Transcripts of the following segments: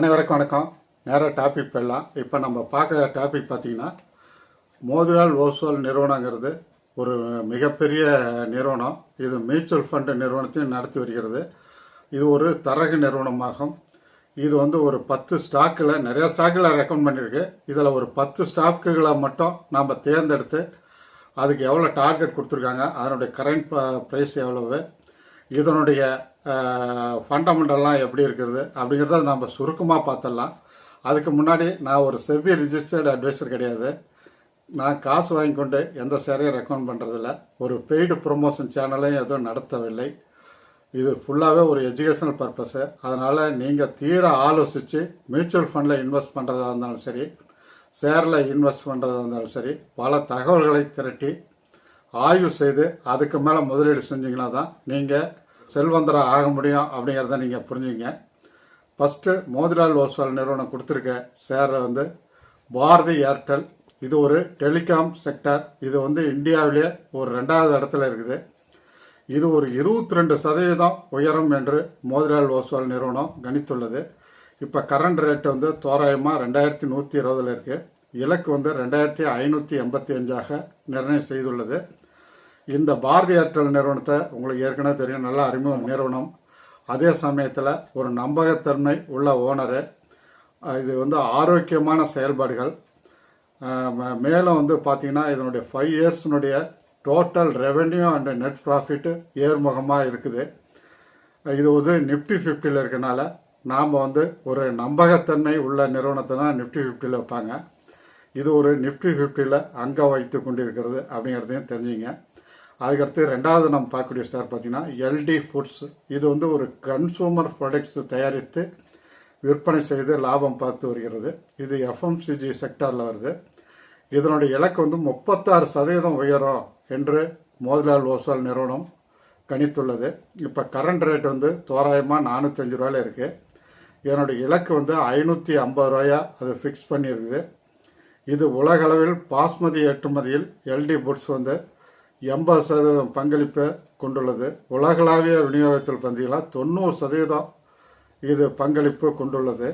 அனைவருக்கும் வணக்கம். நேராக டாபிக் போயிடலாம். இப்போ நம்ம பார்க்குற டாபிக் பார்த்தீங்கன்னா மோதிலால் ஓஸ்வால் நிறுவனங்கிறது ஒரு மிகப்பெரிய நிறுவனம். இது மியூச்சுவல் ஃபண்டு நிறுவனத்தையும் நடத்தி வருகிறது. இது ஒரு தரகு நிறுவனமாகும். இது வந்து ஒரு பத்து ஸ்டாக்கில் நிறைய ஸ்டாக்கில் ரெக்கமெண்ட் பண்ணியிருக்கு. இதில் ஒரு பத்து ஸ்டாக்குகளை மட்டும் நாம் தேர்ந்தெடுத்து அதுக்கு எவ்வளோ டார்கெட் கொடுத்துருக்காங்க அதனுடைய கரண்ட் ப்ரைஸ் எவ்வளவு இதனுடைய ஃபண்டமெண்டல்லாம் எப்படி இருக்கிறது அப்படிங்கிறத நம்ம சுருக்கமாக பார்த்துடலாம். அதுக்கு முன்னாடி நான் ஒரு செவி ரிஜிஸ்டர்டு அட்வைசர் கிடையாது. நான் காசு வாங்கி கொண்டு எந்த சேரையும் ரெக்கமெண்ட் பண்ணுறதில்ல ஒரு பெய்டு ப்ரொமோஷன் சேனலையும் எதுவும் நடத்தவில்லை. இது ஃபுல்லாகவே ஒரு எஜுகேஷனல் பர்பஸு அதனால் நீங்கள் தீர ஆலோசித்து மியூச்சுவல் ஃபண்டில் இன்வெஸ்ட் பண்ணுறதா இருந்தாலும் சரி சேரில் இன்வெஸ்ட் பண்ணுறதா இருந்தாலும் சரி பல தகவல்களை திரட்டி ஆய்வு செய்து அதுக்கு மேலே முதலீடு செஞ்சீங்கன்னா தான் நீங்கள் செல்வந்தராக ஆக முடியும் அப்படிங்கிறத நீங்கள் புரிஞ்சுங்க ஃபஸ்ட்டு மோதிலால் ஓஸ்வால் நிறுவனம் கொடுத்துருக்க ஷேரை வந்து பாரதி ஏர்டெல். இது ஒரு டெலிகாம் செக்டர் இது வந்து இந்தியாவிலே ஒரு ரெண்டாவது இடத்துல இருக்குது. இது ஒரு இருபத்தி ரெண்டு சதவீதம் உயரும் என்று மோதிலால் ஓஸ்வால் நிறுவனம் கணித்துள்ளது. இப்போ கரண்ட் ரேட் வந்து தோராயமாக ரெண்டாயிரத்தி நூற்றி இருபதில் இருக்குது இலக்கு வந்து ரெண்டாயிரத்தி ஐநூற்றி எண்பத்தி அஞ்சாக நிர்ணயம் செய்துள்ளது. இந்த பாரதி ஏர்டெல் நிறுவனத்தை உங்களுக்கு ஏற்கனவே தெரியும் நல்ல அறிமுக நிறுவனம். அதே சமயத்தில் ஒரு நம்பகத்தன்மை உள்ள ஓனரு. இது வந்து ஆரோக்கியமான செயல்பாடுகள். மேலும் வந்து பார்த்தீங்கன்னா இதனுடைய five இயர்ஸினுடைய total revenue and net profit ஏர்முகமாக இருக்குது. இது வந்து நிஃப்டி ஃபிஃப்டியில் இருக்கனால நாம் வந்து ஒரு நம்பகத்தன்மை உள்ள நிறுவனத்தை தான் நிஃப்டி ஃபிஃப்டியில் வைப்பாங்க. இது ஒரு நிஃப்டி ஃபிஃப்டியில் அங்க வைத்து கொண்டிருக்கிறது அப்படிங்கிறதையும் தெரிஞ்சுங்க. அதுக்கடுத்து ரெண்டாவது நம்ம பார்க்கக்கூடிய ஸ்டார் பார்த்தீங்கன்னா எல்டி ஃபுட்ஸ். இது வந்து ஒரு கன்சூமர் ப்ராடக்ட்ஸ் தயாரித்து விற்பனை செய்து லாபம் பார்த்து வருகிறது. இது எஃப்எம்சிஜி செக்டாரில் வருது. இதனுடைய இலக்கு வந்து முப்பத்தாறு சதவீதம் உயரும் என்று மோதிலால் ஓசால் நிறுவனம் கணித்துள்ளது. இப்போ கரண்ட் ரேட் வந்து தோராயமாக நானூற்றஞ்சு ரூபாயில் இருக்குது இதனுடைய இலக்கு வந்து ஐநூற்றி ஐம்பது ரூபாயா அது ஃபிக்ஸ் பண்ணியிருக்குது. இது உலகளவில் பாஸ்மதி ஏற்றுமதியில் எல்டி புட்ஸ் வந்து எண்பது சதவீதம் பங்களிப்பை கொண்டுள்ளது. உலகளாவிய விநியோகத்தில் பார்த்தீங்கன்னா தொண்ணூறு சதவீதம் இது பங்களிப்பு கொண்டுள்ளது.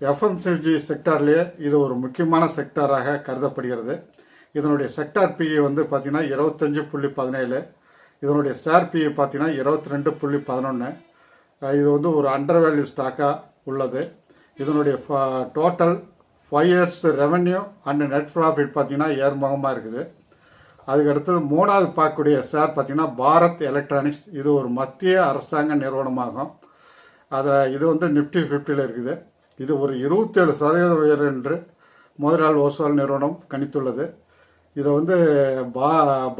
எஃப்எம்சிஜி செக்டார்லேயே இது ஒரு முக்கியமான செக்டாராக கருதப்படுகிறது. இதனுடைய செக்டார் பிஇ வந்து பார்த்தீங்கன்னா இருபத்தஞ்சு புள்ளி பதினேழு. இதனுடைய ஷேர் பிஇ பார்த்தீங்கன்னா இருபத்தி ரெண்டு புள்ளி பதினொன்று இது வந்து ஒரு அண்டர் வேல்யூ ஸ்டாக்காக உள்ளது. இதனுடைய total five years revenue and net profit பார்த்தீங்கன்னா ஏர்முகமாக இருக்குது. அதுக்கு அடுத்தது மூணாவது பார்க்கக்கூடிய சார் பார்த்தீங்கன்னா பாரத் எலக்ட்ரானிக்ஸ். இது ஒரு மத்திய அரசாங்க நிறுவனமாகும். அதில் இது வந்து நிஃப்டி ஃபிஃப்டியில் இருக்குது. இது ஒரு இருபத்தேழு சதவீதம் உயர் என்று முதலாள் ஓசுவால் நிறுவனம் கணித்துள்ளது. இதை வந்து பா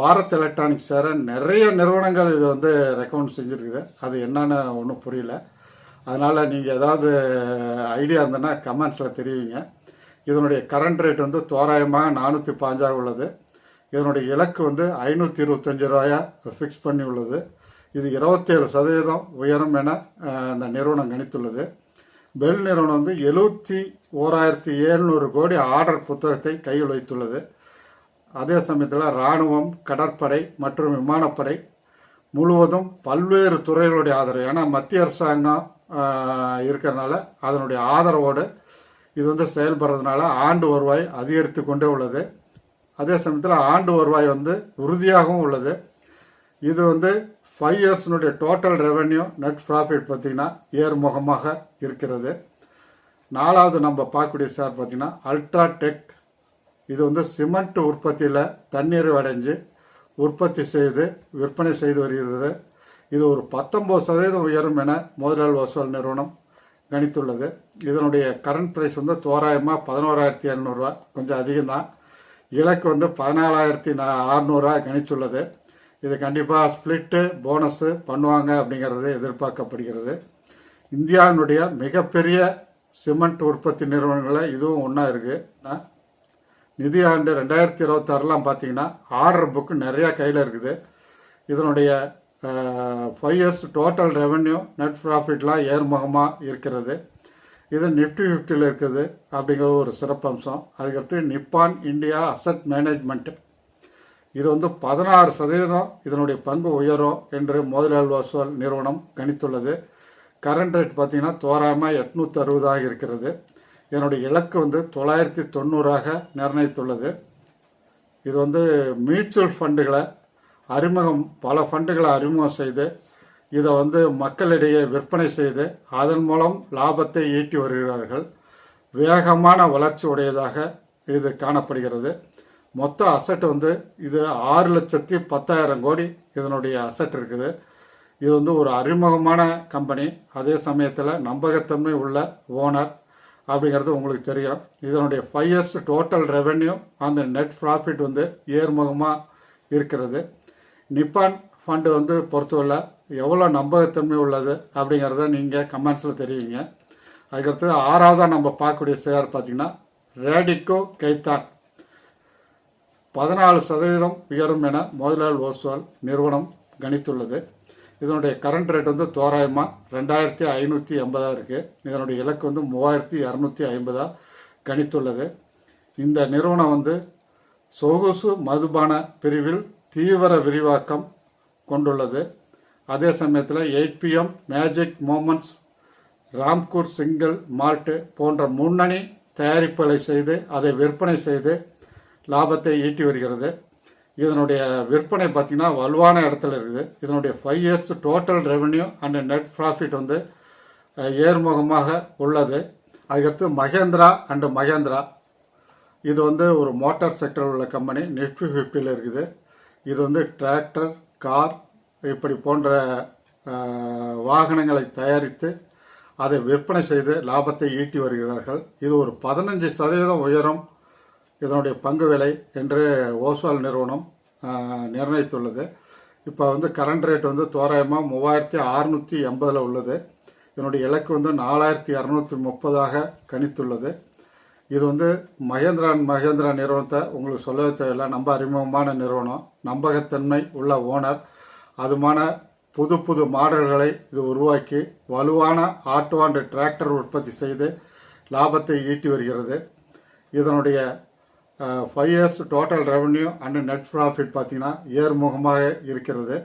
பாரத் எலக்ட்ரானிக்ஸ் சேர நிறைய நிறுவனங்கள் இதை வந்து ரெக்கமெண்ட் செஞ்சுருக்குது. அது என்னன்னு ஒன்றும் புரியல. அதனால் நீங்கள் ஏதாவது ஐடியா இருந்ததுன்னா கமெண்ட்ஸில் தெரிவிங்க. இதனுடைய கரண்ட் ரேட் வந்து தோராயமாக நானூற்றி பாஞ்சாக உள்ளது. இதனுடைய இலக்கு வந்து ஐநூற்றி இருபத்தஞ்சு ரூபாயா ஃபிக்ஸ் பண்ணி உள்ளது. இது இருபத்தேழு சதவீதம் உயரும் என அந்த நிறுவனம் கணித்துள்ளது. பெல் நிறுவனம் வந்து எழுபத்தி ஓராயிரத்தி எழுநூறு கோடி ஆர்டர் புத்தகத்தை கையில் வைத்துள்ளது. அதே சமயத்தில் இராணுவம் கடற்படை மற்றும் விமானப்படை முழுவதும் பல்வேறு துறைகளுடைய ஆதரவு. ஏன்னா மத்திய அரசாங்கம் இருக்கிறதுனால அதனுடைய ஆதரவோடு இது வந்து செயல்படுறதுனால ஆண்டு வருவாய் அதிகரித்து கொண்டே உள்ளது. அதே சமயத்தில் ஆண்டு வருவாய் வந்து உறுதியாகவும் உள்ளது. இது வந்து ஃபைவ் இயர்ஸ்னுடைய டோட்டல் ரெவென்யூ நெட் ப்ராஃபிட் பார்த்திங்கன்னா ஏர்முகமாக இருக்கிறது. நாலாவது நம்ம பார்க்கக்கூடிய ஷேர் பார்த்தீங்கன்னா அல்ட்ரா டெக் இது வந்து சிமெண்ட் உற்பத்தியில் தண்ணீர் அடைஞ்சு உற்பத்தி செய்து விற்பனை செய்து வருகிறது. இது ஒரு பத்தொம்பது சதவீதம் உயரும் என முதலாள் வசூல் நிறுவனம் கணித்துள்ளது. இதனுடைய கரண்ட் ப்ரைஸ் வந்து தோராயமாக பதினோராயிரத்தி இரநூறுவா கொஞ்சம் அதிகம்தான். இலக்கு வந்து பதினாலாயிரத்தி நா அறநூறுவா கணிச்சுள்ளது இது கண்டிப்பாக ஸ்பிளிட்டு போனஸு பண்ணுவாங்க அப்படிங்கிறது எதிர்பார்க்கப்படுகிறது. இந்தியாவினுடைய மிகப்பெரிய சிமெண்ட் உற்பத்தி நிறுவனங்களில் இதுவும் ஒன்றா இருக்குது ஆண்டு ரெண்டாயிரத்தி இருபத்தாறுலாம் பார்த்தீங்கன்னா ஆர்டர் புக்கு நிறையா கையில் இருக்குது. இதனுடைய five years total revenue net ப்ராஃபிட்லாம் ஏர்முகமாக இருக்கிறது. இது நிஃப்டி ஃபிஃப்டியில் இருக்குது அப்படிங்கிற ஒரு சிறப்பம்சம். அதுக்கடுத்து நிப்பான் இந்தியா அசட் மேனேஜ்மெண்ட். இது வந்து பதினாறு சதவீதம் இதனுடைய பங்கு உயரும் என்று மோதிலால் ஓஸ்வால் நிறுவனம் கணித்துள்ளது. கரண்ட் ரேட் பார்த்தீங்கன்னா தோராயமாக எட்நூற்றி அறுபதாக இருக்கிறது. என்னுடைய இலக்கு வந்து தொள்ளாயிரத்தி தொண்ணூறாக நிர்ணயித்துள்ளது. இது வந்து மியூச்சுவல் ஃபண்டுகளை அறிமுகம் பல ஃபண்டுகளை அறிமுகம் செய்து இதை வந்து மக்களிடையே விற்பனை செய்து அதன் மூலம் லாபத்தை ஈட்டி வருகிறார்கள். வேகமான வளர்ச்சி உடையதாக இது காணப்படுகிறது. மொத்த அசட் வந்து இது ஆறு லட்சத்தி பத்தாயிரம் கோடி இதனுடைய அசட் இருக்குது. இது வந்து ஒரு அறிமுகமான கம்பெனி அதே சமயத்தில் நம்பகத்தன்மை உள்ள ஓனர் அப்படிங்கிறது உங்களுக்கு தெரியும். இதனுடைய ஃபைவ் இயர்ஸ் டோட்டல் ரெவென்யூ அந்த நெட் ப்ராஃபிட் வந்து ஏர்முகமாக இருக்கிறது. நிப்பான் ஃபண்டு வந்து பொறுத்தவரை எவ்வளோ நம்பகத்தன்மை உள்ளது அப்படிங்கிறத நீங்கள் கமெண்ட்ஸில் தெரிவிங்க. அதுக்கடுத்து ஆறாவதாக நம்ம பார்க்கக்கூடிய ஷேர் பார்த்தீங்கன்னா ரேடிக்கோ கைத்தான். பதினாலு சதவீதம் உயரும் என மோதிலால் ஓஸ்வால் நிறுவனம் கணித்துள்ளது. இதனுடைய கரண்ட் ரேட் வந்து தோராயமாக ரெண்டாயிரத்தி ஐநூற்றி எண்பதாக இருக்குது இதனுடைய இலக்கு வந்து மூவாயிரத்தி இரநூத்தி ஐம்பதாக கணித்துள்ளது. இந்த நிறுவனம் வந்து சொகுசு மதுபான பிரிவில் தீவிர விரிவாக்கம் கொண்டுள்ளது. அதே சமயத்தில் eight PM magic moments Rampur single malt போன்ற முன்னணி தயாரிப்புகளை செய்து அதை விற்பனை செய்து லாபத்தை ஈட்டி வருகிறது. இதனுடைய விற்பனை பார்த்திங்கன்னா வலுவான இடத்துல இருக்குது. இதனுடைய five years total revenue and net profit வந்து ஏர்முகமாக உள்ளது. அதுக்கடுத்து மகேந்திரா அண்டு மகேந்திரா இது வந்து ஒரு மோட்டார் செக்டரில் உள்ள கம்பெனி நிஃப்டி ஃபிஃப்டியில் இருக்குது. இது வந்து டிராக்டர் கார் இப்படி போன்ற வாகனங்களை தயாரித்து அதை விற்பனை செய்து லாபத்தை ஈட்டி வருகிறார்கள். இது ஒரு பதினஞ்சு சதவீதம் உயரும் இதனுடைய பங்கு விலை என்று ஓஸ்வால் நிறுவனம் நிர்ணயித்துள்ளது. இப்போ வந்து கரண்ட் ரேட் வந்து தோராயமாக மூவாயிரத்தி அறுநூற்றி எண்பதில் உள்ளது. இதனுடைய இலக்கு வந்து நாலாயிரத்தி இரநூத்தி முப்பதாக கணித்துள்ளது. இது வந்து மகேந்திரா அண்ட் மகேந்திரா நிறுவனத்தை உங்களுக்கு சொல்லவே தேவையில்லை. நம்ம அறிமுகமான நிறுவனம் நம்பகத்தன்மை உள்ள ஓனர் அதுமான புது புது மாடல்களை இது உருவாக்கி வலுவான ஆட்டோ அண்டு டிராக்டர் உற்பத்தி செய்து லாபத்தை ஈட்டி வருகிறது. இதனுடைய five years total revenue and net profit பார்த்திங்கன்னா ஏர்முகமாக இருக்கிறது.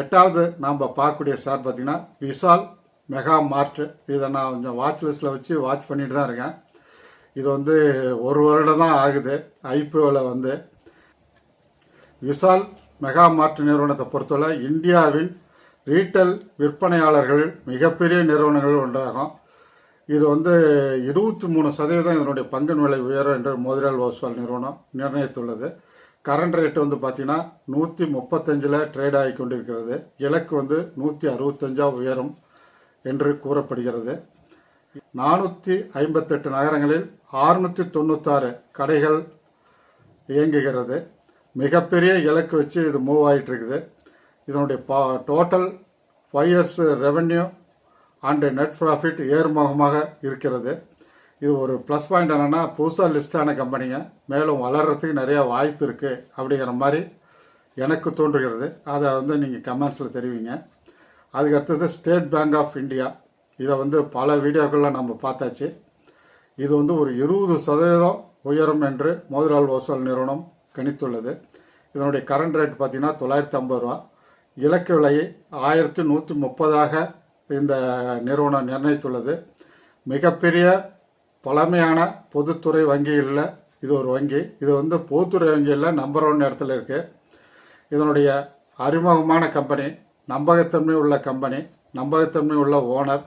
எட்டாவது நாம் பார்க்கக்கூடிய ஷேர் பார்த்தீங்கன்னா விஷால் மெகா மார்ட். இதை நான் கொஞ்சம் வாட்ச் லிஸ்ட்டில் வச்சு வாட்ச் பண்ணிட்டு தான் இருக்கேன். இது வந்து ஒரு வருடம் தான் ஆகுது. ஐபிஓவில் வந்து விஷால் மெகா மார்ட் நிறுவனத்தை பொறுத்தவரை இந்தியாவின் ரீட்டைல் விற்பனையாளர்கள் மிகப்பெரிய நிறுவனங்கள் ஒன்றாகும். இது வந்து இருபத்தி மூணு சதவீதம் இதனுடைய பங்கின் விலை உயரும் என்று மோதிலால் ஓஸ்வால் நிறுவனம் நிர்ணயித்துள்ளது. கரண்ட் ரேட் வந்து பார்த்தீங்கன்னா நூற்றி முப்பத்தஞ்சில் ட்ரேட் ஆகி கொண்டிருக்கிறது. இலக்கு வந்து நூற்றி அறுபத்தஞ்சா உயரும் என்று கூறப்படுகிறது. நானூற்றி ஐம்பத்தெட்டு நகரங்களில் ஆறுநூற்றி தொண்ணூத்தாறு கடைகள் இயங்குகிறது. மிகப்பெரிய இலக்கு வச்சு இது மூவ் ஆகிட்டு இருக்குது இதனுடைய பா total five years revenue and net profit ஏர்முகமாக இருக்கிறது. இது ஒரு ப்ளஸ் பாயிண்ட் என்னென்னா புதுசாக லிஸ்டான கம்பெனிங்க மேலும் வளர்கிறதுக்கு நிறையா வாய்ப்பு இருக்குது அப்படிங்கிற மாதிரி எனக்கு தோன்றுகிறது. அதை வந்து நீங்கள் கமெண்ட்ஸில் தெரிவிங்க. அதுக்கு அடுத்தது ஸ்டேட் பேங்க் ஆஃப் இந்தியா இதை வந்து பல வீடியோக்களில் நம்ம பார்த்தாச்சு. இது வந்து ஒரு இருபது சதவீதம் உயரும் என்று மோதிலால் ஓசல் நிறுவனம் கணித்துள்ளது. இதனுடைய கரண்ட் ரேட் பார்த்திங்கன்னா தொள்ளாயிரத்தி ஐம்பது ரூபா. இலக்கு விலையை ஆயிரத்தி நூற்றி முப்பதாக இந்த நிறுவனம் நிர்ணயித்துள்ளது. மிகப்பெரிய பழமையான பொதுத்துறை வங்கிகளில் இது ஒரு வங்கி. இது வந்து பொதுத்துறை வங்கியில் நம்பர் ஒன் இடத்துல இருக்குது இதனுடைய அறிமுகமான கம்பெனி நம்பகத்தன்மை உள்ள கம்பெனி நம்பகத்தன்மை உள்ள ஓனர்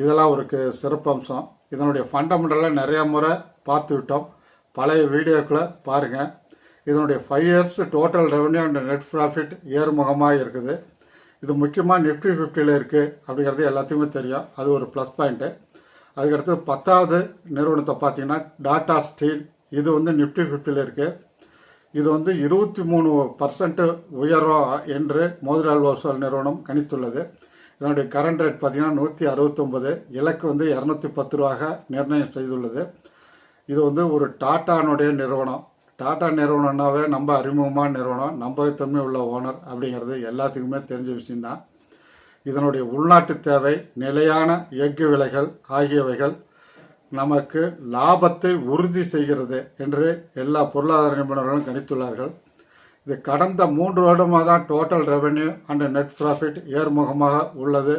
இதெல்லாம் ஒரு சிறப்பம்சம் இதனுடைய ஃபண்டமெண்டலாக நிறைய முறை பார்த்து விட்டோம். பழைய வீடியோக்களை பாருங்கள் இதனுடைய five years total revenue and net profit ஏறுமுகமாக இருக்குது. இது முக்கியமாக நிஃப்டி ஃபிஃப்டியில் இருக்குது அப்படிங்கிறது எல்லாத்துக்குமே தெரியும். அது ஒரு ப்ளஸ் பாயிண்ட்டு அதுக்கடுத்து பத்தாவது நிறுவனத்தை பார்த்தீங்கன்னா டாட்டா ஸ்டீல் இது வந்து நிஃப்டி ஃபிஃப்டியில் இருக்குது இது வந்து இருபத்தி மூணு பர்சன்ட் உயரும் என்று மோதிலால் ஓஸ்வால் நிறுவனம் கணித்துள்ளது. இதனுடைய கரண்ட் ரேட் பார்த்தீங்கன்னா நூற்றி அறுபத்தொம்பது இலக்கு வந்து இரநூத்தி பத்து ரூபாக நிர்ணயம் செய்துள்ளது. இது வந்து ஒரு டாட்டானுடைய நிறுவனம். டாடா நிறுவனம்னாவே நம்ம அறிமுகமான நிறுவனம் நம்பகத்தன்மை உள்ள ஓனர் அப்படிங்கிறது எல்லாத்துக்குமே தெரிஞ்ச விஷயம்தான். இதனுடைய உள்நாட்டு தேவை நிலையான எஃகு விலைகள் ஆகியவைகள் நமக்கு லாபத்தை உறுதி செய்கிறது என்று எல்லா பொருளாதார நிபுணர்களும் கணித்துள்ளார்கள். இது கடந்த மூன்று வருடமாக தான் total revenue and net profit ஏர்முகமாக உள்ளது.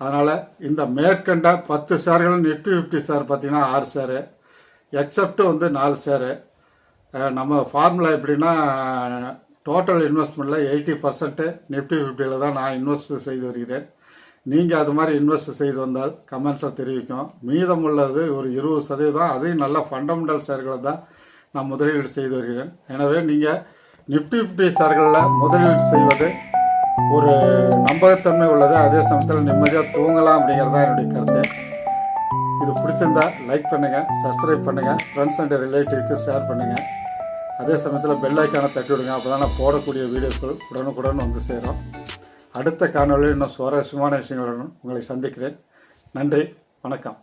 அதனால் இந்த மேற்கண்ட பத்து ஷேர்கள் நிஃப்டி ஃபிஃப்டி ஷேர் பார்த்தீங்கன்னா ஆறு ஷேரு எக்ஸப்ட் வந்து நாலு ஷேரு நம்ம ஃபார்முலா எப்படின்னா டோட்டல் இன்வெஸ்ட்மெண்ட்டில் எயிட்டி பர்சன்ட்டு நிஃப்டி ஃபிஃப்டியில் தான் நான் இன்வெஸ்ட் செய்து வருகிறேன். நீங்கள் அது மாதிரி இன்வெஸ்ட் செய்து வந்தால் கமெண்ட்ஸை தெரிவிக்கும். மீதம் உள்ளது ஒரு இருபது சதவீதம். அதையும் நல்ல ஃபண்டமெண்டல் ஷேர்களை தான் நான் முதலீடு செய்து வருகிறேன். எனவே நீங்கள் நிஃப்டி ஃபிஃப்டி ஷேர்களில் முதலீடு செய்வது ஒரு நம்பகத்தன்மை உள்ளது. அதே சமயத்தில் நிம்மதியாக தூங்கலாம் அப்படிங்கிறது தான் என்னுடைய கருத்து. இது பிடிச்சிருந்தா லைக் பண்ணுங்கள் சப்ஸ்கிரைப் பண்ணுங்கள் ஃப்ரெண்ட்ஸ் அண்ட் ரிலேட்டிவ்க்கு ஷேர் பண்ணுங்கள் அதே சமயத்தில் பெல் ஐக்கானை தட்டி விடுங்க. அப்போ தான் நான் போடக்கூடிய வீடியோக்கள் உடனுக்குடன் வந்து சேரும். அடுத்த காணொலியில் இன்னும் சுவாரஸ்யமான விஷயங்களுடன் உங்களை சந்திக்கிறேன். நன்றி வணக்கம்.